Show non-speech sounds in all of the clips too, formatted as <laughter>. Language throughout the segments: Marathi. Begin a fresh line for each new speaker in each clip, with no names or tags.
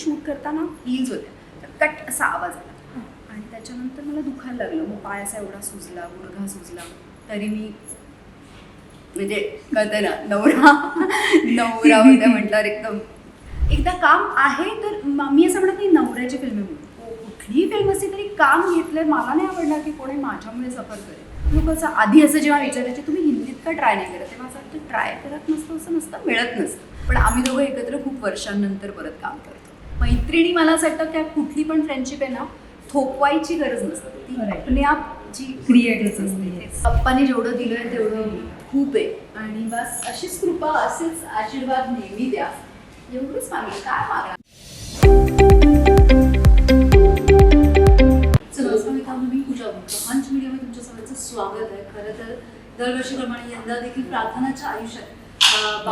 शूट करताना हिल्स होत्या. तर कट असा आवाज आला. आणि त्याच्यानंतर मला दुखायला लागलं. मग पाय असा एवढा सुजला गुडघा सुजला. तरी मी म्हणजे कळतं ना नवरा नवरा होत्या म्हटल्यावर एकदम एकदा काम आहे तर मी असं म्हणत नाही नवऱ्याची फिल्म हो, कुठलीही फिल्म असली तरी काम घेतलं मला नाही आवडणार की कोणी माझ्यामुळे सफर करेल. लोक असं आधी असं जेव्हा विचारायचे तुम्ही हिंदीत का ट्राय नाही करत? तेव्हा असं वाटतं ट्राय करत नसतं असं नसतं मिळत नसतं. पण आम्ही दोघं एकत्र खूप वर्षांनंतर परत काम करतो मैत्रिणी मला असं वाटतं त्या कुठली पण फ्रेंडशिप आहे ना थोपवायची गरज नसते. ती
Correct.
आपली आप जी
Creative
असते. पप्पाने जेवढं दिलंय तेवढं खूप आहे. आणि बस अशीच कृपा असेच आशीर्वाद नेहमी द्या. एवढंच मागेल काय मागणार
चला असं मी थांबून मी पूजा मीडियामध्ये तुमच्या सगळ्यांचं स्वागत आहे. खरं तर दरवर्षीप्रमाणे यंदा देखील प्रार्थनाच्या आयुष्यात अं,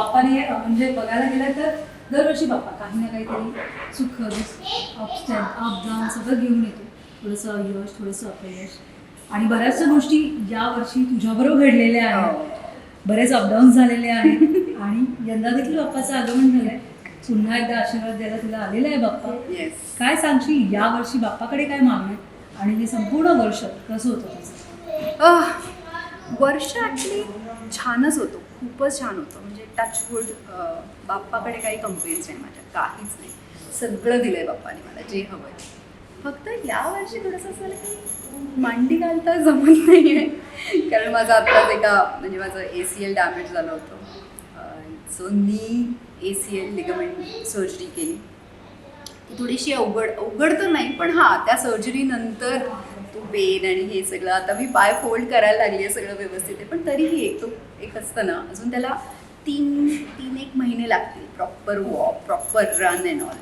म्हणजे बघायला गेलं तर दरवर्षी बाप्पा काही ना काहीतरी सुख अप अप डाऊन सगळं घेऊन येतो. थोडंसं यश थोडंसं अपयश. आणि बऱ्याचशा गोष्टी यावर्षी तुझ्याबरोबर घडलेल्या आहेत. बरेच अपडाऊन झालेले आहेत. आणि यंदा देखील बाप्पाचं आगमन झालंय. पुन्हा एकदा आशीर्वाद द्यायला तुला आलेला आहे बाप्पा. काय सांगशील? या वर्षी बाप्पाकडे काय मागणं आहे? आणि हे संपूर्ण वर्ष कसं होतं
वर्ष ॲक्च्युली छानच होतं. खूपच छान होतं. म्हणजे टचवूड बाप्पाकडे काही कंप्लेंट्स नाही माझ्या काहीच नाही. सगळं दिलंय बाप्पाने मला जे हवं आहे फक्त या वर्षी थोडंसं असं की मांडी घालता जमत नाही आहे कारण माझं आत्ताच एका म्हणजे माझं ए सी एल डॅमेज झालं होतं. So knee A C L ligament surgery केली. ती थोडीशी अवघड अवघड तर नाही पण हां त्या सर्जरीनंतर तो पेन आणि हे सगळं आता मी पाय फोल्ड करायला लागली आहे सगळं व्यवस्थित आहे पण तरीही एक तो एक असतं ना अजून त्याला तीन तीन एक महिने लागतील. Proper walk proper run and all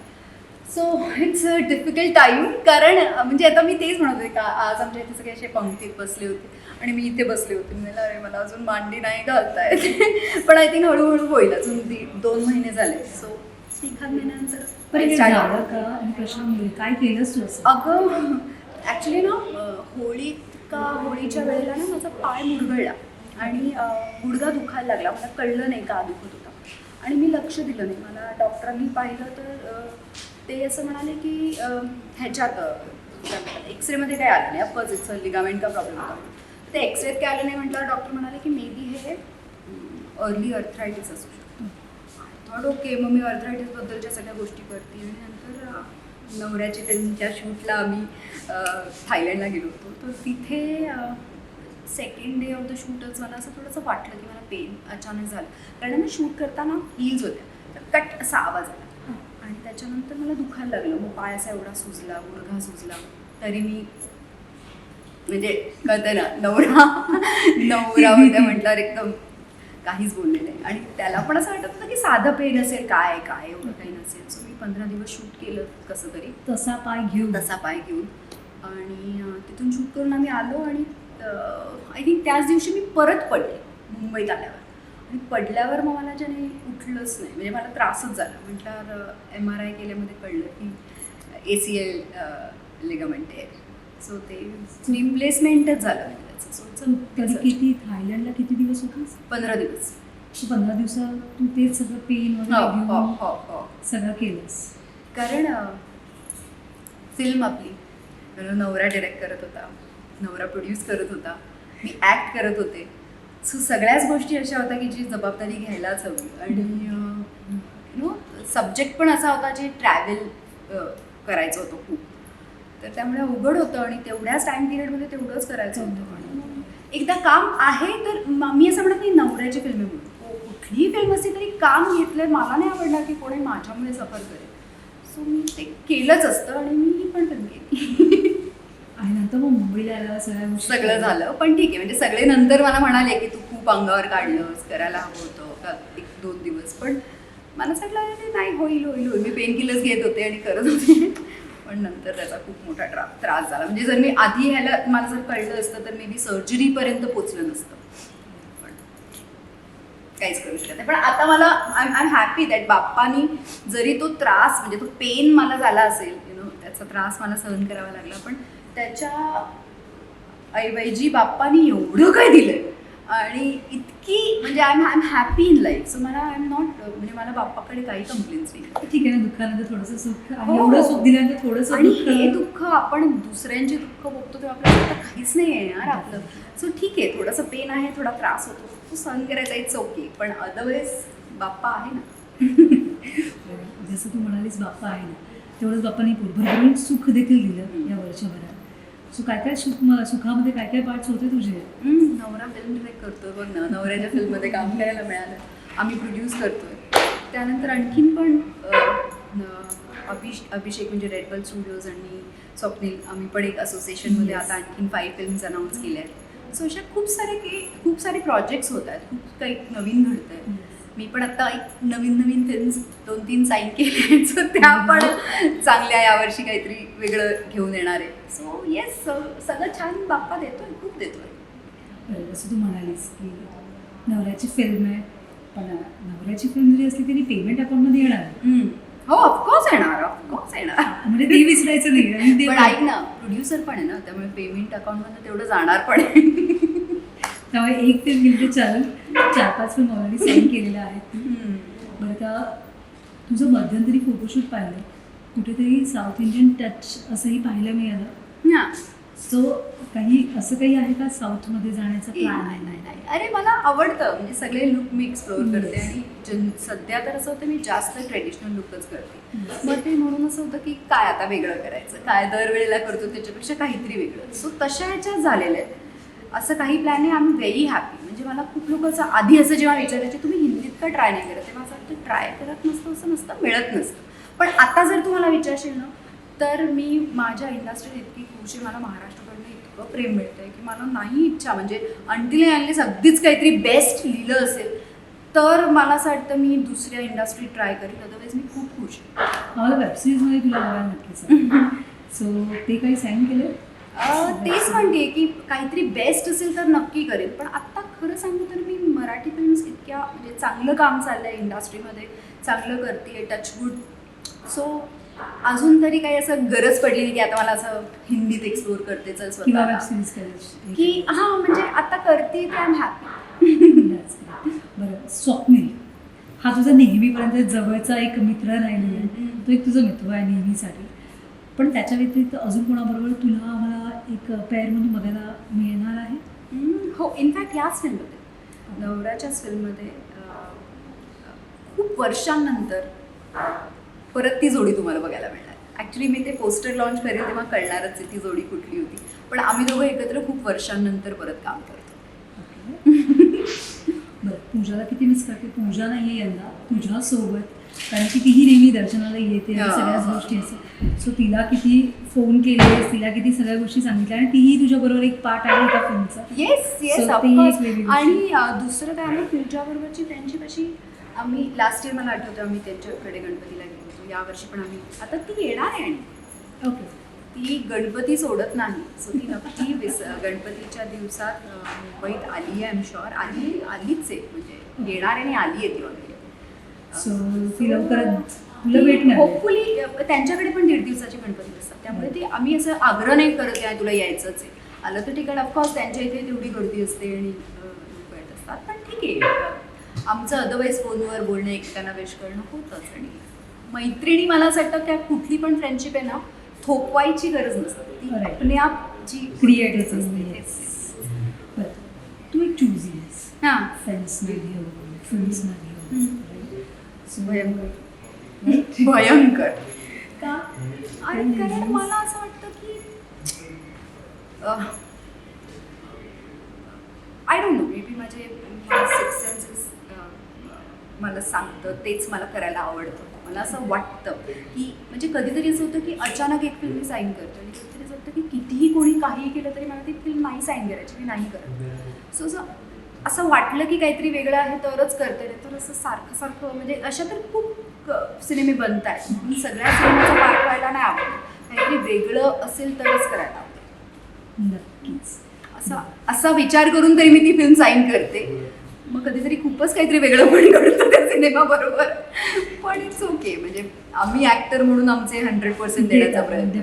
so it's a difficult time कारण म्हणजे आता मी तेच म्हणत होते का आज आमच्या इथे सगळे असे पंक्तीत बसले होते आणि मी इथे बसले होते. मी म्हणलं अरे मला अजून मांडी नाही घालता येते <laughs> पण आय थिंक हळूहळू होईल. अजून दीड दोन महिने झाले. सो एखाद महिन्यानंतर
प्रश्न काय केलंस तू
अगं ॲक्च्युली ना अं, होळीत का होळीच्या वेळेला ना माझा पाय मुरगळला. आणि गुडघा दुखायला लागला. मला कळलं नाही का दुखत होता. आणि मी लक्ष दिलं नाही. मला डॉक्टरांनी पाहिलं तर ते असं म्हणाले की ह्याच्यात एक्सरेमध्ये काय आलं नाही. अप्पच लिगामेंट का प्रॉब्लेम होता. ते एक्सरेत काय आलं नाही म्हटलं डॉक्टर म्हणाले की मे बी हे अर्ली अर्थरायटिस असू शकतो. थॉट ओके मग मी अर्थरायटिसबद्दलच्या सगळ्या गोष्टी करते. आणि नंतर नवऱ्याच्या त्यांच्या शूटला आम्ही थायलंडला गेलो होतो. तर तिथे सेकंड डे ऑफ द शूटच मला असं थोडंसं वाटलं की मला पेन अचानक झालं. कारण मी शूट करताना हिल्स होत्या. तर कट असा आवाज आला. आणि त्याच्यानंतर मला दुखायला लागलं. मग पाय असा एवढा सुजला गुडघा सुजला. तरी मी म्हणजे कळतं ना नवरा नवरा होत्या म्हटल्यावर एकदम काहीच बोलले नाही. आणि त्याला पण असं वाटत होतं की साधं पेन असेल काय काय एवढं काही नसेल. सो मी पंधरा दिवस शूट केलं कसं तरी.
तसा पाय घेऊन.
तसा पाय घेऊन. आणि तिथून शूट करून आम्ही आलो आणि आय थिंक त्याच दिवशी मी परत पडले मुंबईत आल्यावर. आणि पडल्यावर मग मला ज्याने उठलंच नाही म्हणजे मला त्रासच झाला. म्हटल्यावर एम आर आय केल्यामध्ये कळलं की ए सी एल लिगमेंट आहे. सो ते रिप्लेसमेंटच झालं म्हणजे त्याचं. सो
किती थायलंडला किती दिवस होतीस?
पंधरा दिवस.
पंधरा दिवसात तू तेच सगळं पेन
हो
वगैरे
हो हो
सगळं केलंस.
कारण फिल्म आपली. कारण नवरा डिरेक्ट करत होता. नवरा प्रोड्यूस करत होता मी ॲक्ट करत होते. सो सगळ्याच गोष्टी अशा होत्या की जी जबाबदारी घ्यायलाच हवी. आणि नो सब्जेक्ट पण असा होता जे ट्रॅव्हल करायचं होतं खूप. तर त्यामुळे अवघड होतं आणि तेवढ्याच टाईम पिरियडमध्ये तेवढंच करायचं होतं. आणि एकदा काम आहे तर मी असं म्हणत नाही नवऱ्याची फिल्म आहे म्हणून कुठलीही फिल्म असली तरी काम घेतलंय मला नाही आवडणार की कोणी माझ्यामुळे सफर करेल. सो मी ते केलंच असतं आणि मी ही पण फिल्म केली. <laughs>
आणि नंतर मग मुंबईला आल्यावर सगळ्या
सगळं झालं. पण ठीक आहे म्हणजे सगळे नंतर मला म्हणाले की तू खूप अंगावर काढलंस करायला हवं होतं का एक दोन दिवस. पण मला अरे नाही होईल होईल होईल. मी पेन किलर्स घेत होते आणि करत होते. पण नंतर त्याचा खूप मोठा ट्रा त्रास झाला. म्हणजे जर मी आधी ह्याला मला जर कळलं असतं तर मे बी सर्जरीपर्यंत पोचलं नसतं. पण काहीच करू शकत नाही. पण आता मला आय आय हॅपी दॅट बाप्पानी जरी तो त्रास म्हणजे तो पेन मला झाला असेल यु नो त्याचा त्रास मला सहन करावा लागला. पण त्याच्या ऐवजी बाप्पानी एवढं काय दिलंय? आणि इतकी म्हणजे I am I am happy in life so मला आय एम नॉट म्हणजे मला बाप्पाकडे काही कंप्लेंट्स नाही.
ठीक आहे ना दुःखानंतर थोडंसं सुख
हो.
एवढं सुख दिल्यानंतर थोडंसं
आणि
दुःख.
हे दुःख आपण दुसऱ्यांचे दुःख बघतो तेव्हा आपल्याला काहीच नाही आहे यार आपलं. सो ठीक आहे थोडंसं पेन आहे थोडा त्रास होतो. तो सहन करायचा इट्स ओके पण अदरवाईज बाप्पा आहे ना. <laughs>
जसं तू म्हणालीस बाप्पा आहे ना तेवढंच बाप्पाने भरभरून सुख देखील दिलं या वर्षभरात. सो काय काय सुख म- सुखामध्ये काय काय पार्ट्स होते तुझे?
नवरा फिल्म डिरेक्ट करतोय बघ ना. नवऱ्याच्या फिल्ममध्ये काम करायला मिळालं. आम्ही प्रोड्यूस करतोय. त्यानंतर आणखीन पण अभिष अभिषेक म्हणजे रेड बल स्टुडिओज आणि स्वप्नील आम्ही पण एक असोसिएशनमध्ये. आता आणखीन फाईव्ह फिल्म्स अनाऊन्स केल्या आहेत सो अशा खूप सारे काही खूप सारे प्रोजेक्ट्स होत आहेत. खूप काही नवीन घडत आहे मी पण आता एक नवीन नवीन फिल्म्स दोन तीन साईन केले सो त्या पण चांगल्या यावर्षी काहीतरी वेगळं घेऊन येणार आहे. सो येस सगळं छान बाप्पा देतोय खूप देतोय.
जसं तू म्हणालीस की नवऱ्याची फिल्म आहे पण नवऱ्याची फिल्म जरी असली तरी पेमेंट अकाउंटमध्ये येणार.
हो ऑफकोर्स येणार ऑफकोर्स येणार.
म्हणजे ते विसरायचं नाही ते
पण ऐक ना प्रोड्युसर पण आहे ना त्यामुळे पेमेंट अकाउंटमध्ये तेवढं जाणार पण आहे.
त्यामुळे एक फिल्म गेली तर चालेल चार पाच फिल्म ऑलरेडी साईन केलेल्या आहेत. बरं का तुझं मध्यंतरी फोटोशूट पाहिलं कुठेतरी साऊथ इंडियन टच असंही पाहायला मिळालं. सो काही असं काही आहे का साऊथमध्ये जाण्याचा प्लॅन
नाही नाही नाही. अरे मला आवडतं. म्हणजे सगळे लुक मी एक्सप्लोअर करते आणि जन सध्या तर असं होतं मी जास्त ट्रेडिशनल लुकच करते. मग ते म्हणून असं होतं की काय आता वेगळं करायचं? काय दरवेळेला करतो त्याच्यापेक्षा काहीतरी वेगळं. सो तशा ह्याच्यात झालेलं आहे असं काही प्लॅन आहे एम व्हेरी हॅपी म्हणजे मला खूप लोक असं आधी असं जेव्हा विचारायचे तुम्ही हिंदीत का ट्राय नाही करत? तेव्हा असं वाटतं ट्राय करत नसतं असं नसतं मिळत नसतं. पण आता जर तू मला विचारशील ना तर मी माझ्या इंडस्ट्रीत इतकी खुश मला महाराष्ट्राकडनं इतकं प्रेम मिळतं आहे की मला नाही इच्छा. म्हणजे अंटिल अनलेस अगदीच काहीतरी बेस्ट लिहिलं असेल तर मला असं वाटतं मी दुसऱ्या इंडस्ट्रीत ट्राय करेन अदरवाईज मी खूप खुश आहे.
आम्हाला वेबसिरीजमध्ये तुला बघायला नक्कीच सो <laughs> ते काही साईन केलं
तेच म्हणते की काहीतरी बेस्ट असेल तर नक्की करेन. पण आत्ता खरं सांगू तर मी मराठी फिल्म्स इतक्या म्हणजे चांगलं काम चाललं आहे इंडस्ट्रीमध्ये चांगलं करते टचवूड सो अजून तरी काही असं गरज पडली की आता मला असं हिंदीत एक्सप्लोर करते चल की हां म्हणजे आता करते ते आय एम हॅपी
बरं स्वप्नील हा तुझा नेहमीपर्यंत जवळचा एक मित्र राहिलेला. तो एक तुझा मित्र आहे नेहमीसाठी. पण त्याच्या व्यतिरिक्त अजून कोणाबरोबर तुला आम्हाला एक पेअर म्हणून बघायला मिळणार आहे?
हो इनफॅक्ट याच फिल्ममध्ये नवऱ्याच्याच फिल्ममध्ये खूप वर्षांनंतर परत ती जोडी तुम्हाला बघायला मिळणार. ॲक्च्युली मी ते पोस्टर लॉन्च करेल तेव्हा कळणारच आहे ती जोडी कुठली होती. पण आम्ही दोघं एकत्र खूप वर्षांनंतर परत काम करतो. <laughs>
बरं पूजाला किती मिस करते? पूजा नाही आहे यंदा. तुझ्यासोबत कारण की तीही नेहमी दर्शनाला येते. सगळ्याच गोष्टी असतात सो तिला किती फोन केलेस तिला किती सगळ्या गोष्टी सांगितल्या आणि तीही तुझ्याबरोबर एक पार्ट आहे एका फिल्मचा
येस येस. आणि दुसरं काय आम्ही फ्युचरबरोबरची फ्रेंडशिप अशी आम्ही लास्ट इयर मला आठवतं आम्ही त्यांच्याकडे गणपतीला गेलो होतो. यावर्षी पण आम्ही आता ती येणार आहे. आणि
ओके
ती गणपती सोडत नाही. सो ती नक्की विस गणपतीच्या दिवसात मुंबईत आली आहे एम शुअर आली आलीच आहे. म्हणजे येणार आहे आणि आली आहे ती
सो ती लवकरच भेटणार.
होपफुली त्यांच्याकडे पण दीड दिवसाचे गणपती असतात. त्यामुळे ते आम्ही असं आग्रह नाही करत आहे तुला यायचंच आहे. आलं तर ठिकाण ऑफकोर्स त्यांच्या इथे तेवढी गर्दी असते आणि अं, लोक येत असतात. पण ठीक आहे. आमचं अदरवाईज फोनवर बोलणं एकमेकांना विश करणं होतंच. आणि मैत्रिणी मला असं वाटतं त्या कुठली पण फ्रेंडशिप आहे ना थोपवायची गरज नसते. ती
Correct.
आपली आपची
Create
असते. तेच.
तू चूज आहेस
हां. हम्म. भयंकर. भयंकर. का? आणि कारण मला असं वाटतं की I don't know maybe माझे सिक्स सेन्सेस मला सांगतं तेच मला करायला आवडतं. मला असं वाटतं की म्हणजे कधीतरी असं होतं की अचानक एक फिल्म मी साईन करतो आणि कधीतरी असं वाटतं की कितीही कोणी काही केलं तरी मला ती फिल्म नाही साईन करायची मी नाही करत. सो असं असं वाटलं की काहीतरी नाही आहे तरच करते नाही तर असं सारखं सारखं म्हणजे अशा तर खूप सिनेमे बनत आहेत. म्हणून सगळ्या सिनेमाचा पाठ व्हायला नाही आवडत. काहीतरी वेगळं असेल तरच करायला आवडतं.
नक्कीच.
असा असा विचार करून तरी मी ती फिल्म साईन करते. मग कधीतरी खूपच काहीतरी वेगळं पण घडतं त्या सिनेमा बरोबर पण इट्स ओके म्हणजे आम्ही ऍक्टर म्हणून आमचे हंड्रेड पर्सेंट देण्याचा प्रयत्न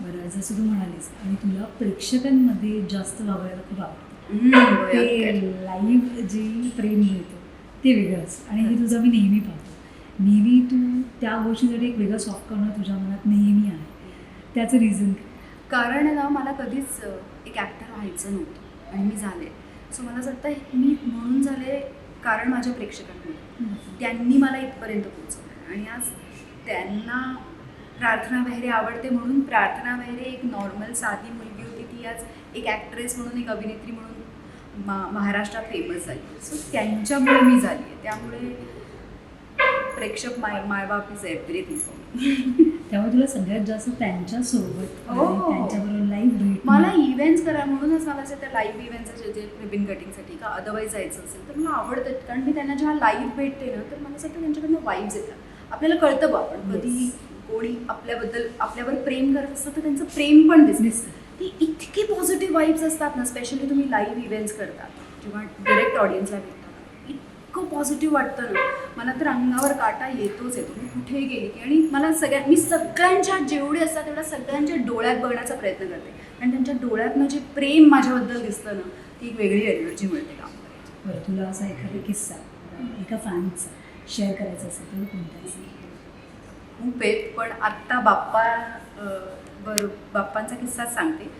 बरं जसं तू म्हणालीस आणि तुला प्रेक्षकांमध्ये जास्त वागायला खूप आवडतं. <laughs> ते. लाईव्ह जे प्रेम मिळतं ते वेगळंच. आणि हे तुझं मी नेहमी पाहतो. नेहमी तू त्या गोष्टीसाठी एक वेगळं सॉफ्ट कॉर्नर तुझ्या मनात नेहमी आहे. त्याचं रिझन
कारण ना मला कधीच एक ॲक्टर व्हायचं नव्हतं. आणि मी झाले. सो मला असं वाटतं मी म्हणून झाले कारण माझ्या प्रेक्षकांमुळे त्यांनी मला इथपर्यंत पोहोचवलं. आणि आज त्यांना प्रार्थना बहिरे आवडते म्हणून प्रार्थना बहिरे एक नॉर्मल साधी मुलगी होती ती आज एक ॲक्ट्रेस म्हणून एक अभिनेत्री म्हणून मा महाराष्ट्रात फेमस झाली. सो त्यांच्यामुळे मी झाली आहे. त्यामुळे प्रेक्षक माय मायबाप इज एव्हरीथिंग <laughs>
त्यामुळे तुला सगळ्यात जास्त त्यांच्यासोबत
हो.
त्यांच्याबरोबर लाईव्ह भेट
मला इव्हेंट्स करा म्हणूनच मला त्या लाईव्ह इव्हेंट्स जे रिबिन कटिंगसाठी का अदरवाईज जायचं असेल तर मला आवडतं. कारण मी त्यांना जेव्हा लाईव्ह भेटते ना तर मला असं वाटतं त्यांच्याकडनं वाईब्स येतात. आपल्याला कळतं बा आपण कधी कोणी आपल्याबद्दल आपल्यावर प्रेम करत असतं तर त्यांचं प्रेम पण दिसतं. ती इतकी पॉझिटिव्ह वाईब्स असतात ना स्पेशली तुम्ही लाईव्ह इव्हेंट्स करता किंवा डिरेक्ट ऑडियन्सला भेटता इतकं पॉझिटिव्ह वाटतं ना. मला तर अंगावर काटा येतोच येतो मी कुठेही गेली की आणि मला सगळ्या मी सगळ्यांच्या जेवढे असतात तेवढ्या सगळ्यांच्या डोळ्यात बघण्याचा प्रयत्न करते. आणि त्यांच्या डोळ्यातनं जे प्रेम माझ्याबद्दल दिसतं ना ती एक वेगळी एनर्जी मिळते काम
बरं तुला असा एखादा किस्सा एका फॅनचा शेअर करायचा असेल तर कोणता?
खूप आहेत पण आत्ता बाप्पा बर बाप्पांचा किस्साच सांगते.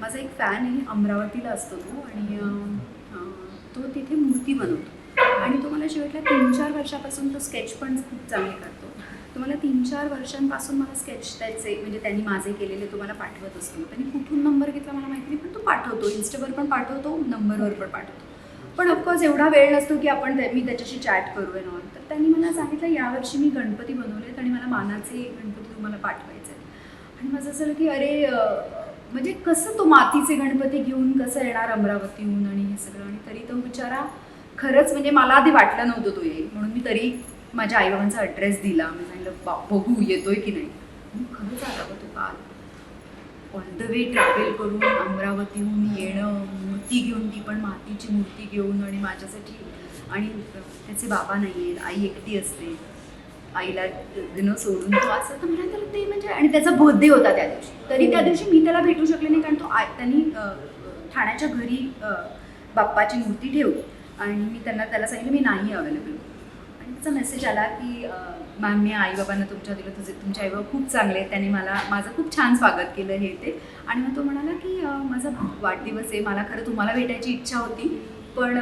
माझा एक फॅन आहे अमरावतीला असतो तो आणि तो तिथे मूर्ती बनवतो. आणि तो मला शेवटला तीन चार वर्षापासून तो स्केच पण खूप चांगले करतो. तो मला तीन चार वर्षांपासून मला स्केच त्याचे म्हणजे त्यांनी माझे केलेले तो मला पाठवत असतो. त्यांनी कुठून नंबर घेतला मला माहिती नाही पण तो पाठवतो. इन्स्टावर पण पाठवतो नंबरवर पण पाठवतो. पण ऑफकोर्स एवढा वेळ नसतो की आपण मी त्याच्याशी चॅट करू आहे नॉन तर त्यांनी मला सांगितलं यावर्षी मी गणपती बनवलेत आणि मला मानाचे गणपती तुम्हाला पाठवायचे आणि माझं असं की अरे म्हणजे कसं तो मातीचे गणपती घेऊन कसं येणार अमरावतीहून आणि हे सगळं? आणि तरी तो बिचारा खरंच म्हणजे मला आधी वाटलं नव्हतं तो येईल. म्हणून मी तरी माझ्या आईबाबांचा ॲड्रेस दिला. मी सांगितलं "बा- बघू येतोय की नाही. खरंच आला बा तो काल. ऑल द वे ट्रॅव्हल करून अमरावतीहून येणं मूर्ती घेऊन ती पण मातीची मूर्ती घेऊन आणि माझ्यासाठी आणि त्याचे बाबा नाही आहेत आई एकटी असते. आईला न सोडून तो असं तर मला त्याला ते म्हणजे आणि त्याचा बर्थडे होता त्या दिवशी. तरी त्या दिवशी मी त्याला भेटू शकले नाही कारण तो आय त्यांनी ठाण्याच्या घरी बाप्पाची मूर्ती ठेवली. आणि मी त्यांना त्याला सांगितलं मी नाही अवेलेबल आणि त्याचा मेसेज आला की मॅम मी आईबाबांना तुमच्या दिलं तुझे तुमचे आईबाबा खूप चांगले आहेत. त्यांनी मला माझं खूप छान स्वागत केलं हे ते. आणि मग तो म्हणाला की माझा वाढदिवस आहे. मला खरं तुम्हाला भेटायची इच्छा होती. पण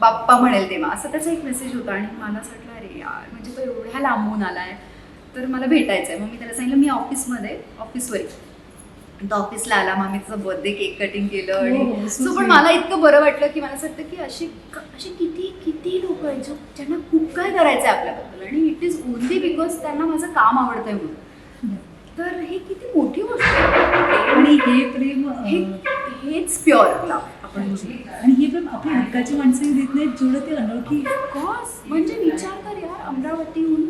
बाप्पा म्हणेल तेव्हा. असं त्याचा एक मेसेज होता. आणि मला असं वाटलं अरे यार तो एवढ्या लांबून आला आहे तर मला भेटायचं आहे मग मी त्याला सांगितलं मी ऑफिसमध्ये ऑफिसवर. आहे तो ऑफिसला आला. मग मी त्याचा बर्थडे केक कटिंग केलं
हो,
आणि सो पण
sweet.
मला इतकं बरं वाटलं की मला असं वाटतं की अशी क- अशी किती किती लोक आहेत जो ज्यांना खूप काय करायचं आहे आपल्याबद्दल. आणि इट इज ओनली बिकॉज त्यांना माझं काम आवडतंय म्हणून. तर हे किती मोठी गोष्ट आहे.
आणि हे प्रेम
हे हेच प्युअर लव्ह आपण म्हणू
आणि हे प्रेम आपल्या हक्काची माणसंही देत नाहीत जेवढं ते अनोळखी.
कॉस म्हणजे विचार कर यार अमरावतीहून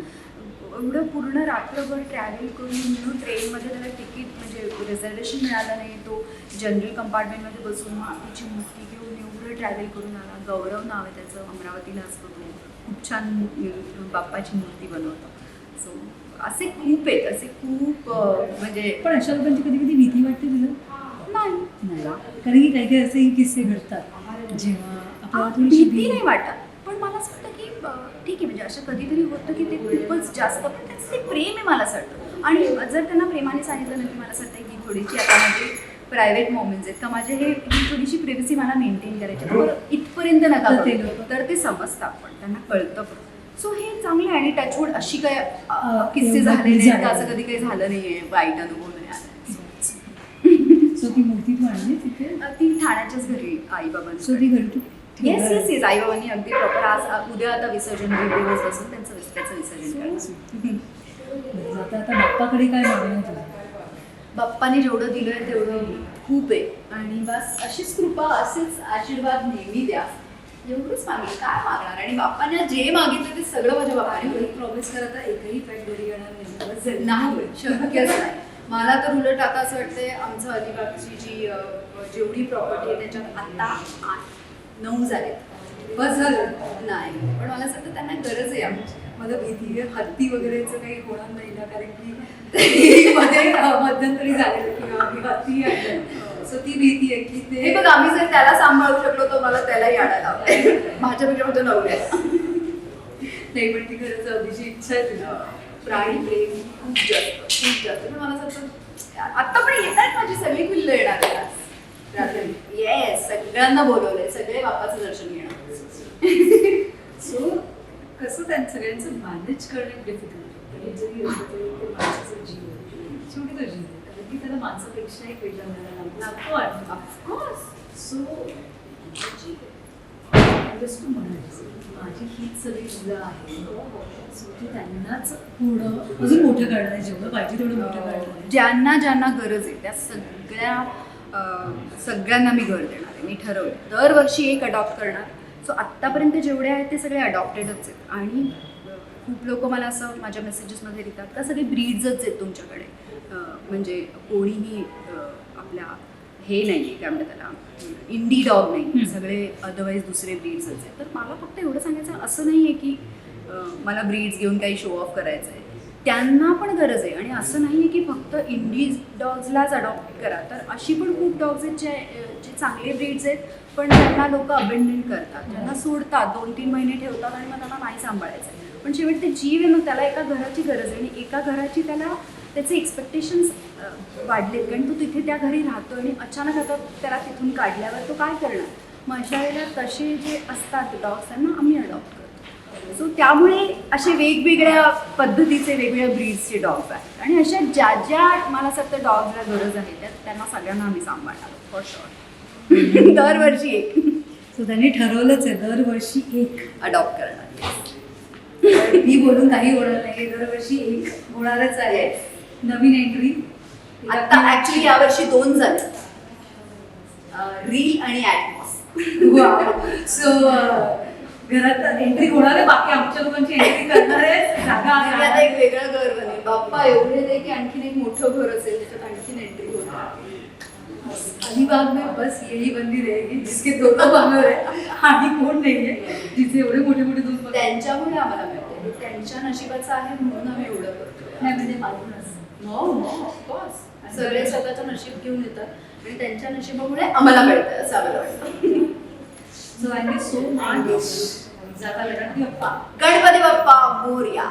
एवढं पूर्ण रात्रभर ट्रॅव्हल करून म्हणून ट्रेनमध्ये त्याला तिकीट म्हणजे रिझर्वेशन मिळालं नाही तो जनरल कंपार्टमेंटमध्ये बसून मातीची मूर्ती घेऊन एवढं ट्रॅव्हल करून आला. गौरव नाव आहे त्याचं अमरावतीला असतो तो. खूप छान बाप्पाची मूर्ती बनवतो. सो असे खूप आहेत असे खूप म्हणजे
पण अशा लोकांची कधी कधी भीती वाटते तुला?
नाही.
कारण की काही काही असेही किस्से घडतात. जेव्हा आपल्याला थोडीशी
भीती नाही वाटत. पण मला असं वाटतं की ठीक आहे म्हणजे असं कधीतरी होतं की ते खूपच जास्त पण त्याचं ते प्रेम आहे मला असं वाटतं. आणि जर त्यांना प्रेमाने सांगितलं ना की मला असं वाटतं की थोडीशी आता माझे प्रायव्हेट मोमेंट्स आहेत का माझे हे थोडीशी प्रिव्हसी मला मेंटेन करायची. तर इथपर्यंत नका
तर ते
तर ते समजतात पण त्यांना कळतं पण. सो हे चांगलं आहे. आणि टचवूड अशी काय किस्से झालेले आहेत
झालं.
असं कधी काही झालं नाही आहे वाईट अनुभव
सो ती मूर्ती तू आणली तिथे?
ती ठाण्याच्याच घरी आई
सो ती घरी तू
येस येस येस आई बाबांनी अगदी प्रॉपर आज उद्या आता विसर्जन होईल दिवस बसून त्यांचं विस- त्याचं विसर्जन करणार.
बरं, आता आता बाप्पाकडे काय मागणं आहे तुला?
बाप्पाने जेवढं दिलंय तेवढं खूप आहे. आणि बस अशीच कृपा असेच आशीर्वाद नेहमी द्या. एवढंच मागेल काय मागणार? आणि बाप्पाने जे मागितलं ते सगळं माझ्या बाप्पाने.
प्रॉमिस करत एकही पॅट घरी येणार नाही. बस झालं.
नाही शक्यच नाही. मला तर उलट आता असं वाटतंय आमचं अलिबागची जी जेवढी प्रॉपर्टी आहे त्याच्यात आता आठ नऊ
बस झालं.
नाही. पण मला असं वाटतं त्यांना गरज आहे आमची.
मला भीती आहे. हत्ती वगैरेचं काही होणार नाही ना कारण की मध्ये मध्यंतरी झालेलं आम्ही हत्ती सो ती भीती आहे की ते
हे बघ आम्ही जर त्याला सांभाळू शकलो तर मला त्यालाही आणायला <laughs> माझ्यापेक्षा माझ्या नवऱ्याला.
नाही पण ती खरंच अभिची इच्छा आहे तुझी
प्राणी प्रेम खूप जास्त खूप जास्त. पण मला असं वाटतं, आता पण येत आहेत माझी सगळी पिल्लं येणार येस सगळ्यांना बोलवलंय. सगळे बाप्पाचं दर्शन घेणार
सो कसं त्यांचं सगळ्यांचं मॅनेज करणं डिफिकल्ट जरी असलं तरी ते माणसाचा जीव तो जीव कारण की त्याला माणसापेक्षा एक वेगळा मिळायला आणि
ऑफकोर्स
सो जस्ट तू म्हणालीस माझी हीच सगळी मुलं आहेत सो ते त्यांनाच पुढं अजून मोठं करणार आहे जेवढं पाहिजे तेवढं मोठं करणार आहे.
ज्यांना ज्यांना गरज आहे त्या सगळ्या अं, सगळ्यांना मी घर देणार आहे. मी ठरवलं दरवर्षी एक अडॉप्ट करणार. सो आत्तापर्यंत जेवढे आहेत ते सगळे अडॉप्टेडच आहेत. आणि अं, खूप लोक मला असं माझ्या मेसेजेसमध्ये लिहितात का सगळे ब्रीड्सच आहेत तुमच्याकडे. अं, म्हणजे कोणीही अं, आपल्या हे नाही आहे काय म्हणतात त्याला इंडी डॉग नाही. सगळे अदरवाईज दुसरे ब्रीड्सच आहेत तर मला फक्त एवढं सांगायचं असं नाही आहे की मला ब्रीड्स घेऊन काही शो ऑफ करायचं आहे त्यांना पण गरज आहे. आणि असं नाही आहे की फक्त इंडी डॉग्सलाच अडॉप्ट करा. तर अशी पण खूप डॉग्स आहेत जे जे चांगले ब्रीड्स आहेत पण त्यांना लोक अबेंडन करतात. त्यांना सोडतात. दोन तीन महिने ठेवतात आणि मग त्यांना नाही सांभाळायचं आहे. पण शेवट ते जीव आहे ना त्याला एका घराची गरज आहे. आणि एका घराची त्याला त्याचे एक्सपेक्टेशन्स वाढलेत. कारण तो तिथे त्या घरी राहतो आणि अचानक आता त्याला तिथून काढल्यावर तो काय करणार? मग अशा वेळेला तसे जे असतात डॉग्स त्यांना आम्ही अडॉप्ट करतो. सो त्यामुळे असे वेगवेगळ्या पद्धतीचे वेगवेगळ्या ब्रीड्सचे डॉग्स आहेत. आणि अशा ज्या ज्या मला असं वाटतं डॉग्सला गरज आहे त्या त्यांना सगळ्यांना आम्ही सांभाळणार फॉर शुअर <laughs> दरवर्षी एक.
सो त्यांनी ठरवलंच आहे दरवर्षी एक.
अडॉप्ट करणार.
मी बोलून काही होणार नाही दरवर्षी एक. होणारच आहे. नवीन एंट्री
आता ऍक्च्युली यावर्षी दोन झाले रील आणि
सो घरात एंट्री होणार आहे बाकी आमच्या लोकांची एंट्री करणार आहे. जागा <laughs>
आता. एक वेगळं घर बनेल बाप्पा एवढे दे की आणखीन एक मोठं घर असेल त्याच्यात आणखीन एंट्री होणार.
अलिबाग में बस यही बंदी रहेगी जिसके दोनों बांगर आहे. आणि कोण नाहीये. जिथे एवढे मोठे मोठे दोन.
त्यांच्यामुळे आम्हाला मिळते. त्यांच्या नशिबाचं आहे म्हणून आम्ही एवढं करतो.
नाही म्हणजे मालूनच
नो नो ऑफकोर्स सगळे स्वतःचं नशीब घेऊन येतात आणि त्यांच्या नशिबामुळे आम्हाला मिळतं असं आम्हाला वाटतं.
सो थँक्यू सो मच जाता गणपती बाप्पा
गणपती बाप्पा मोर्या.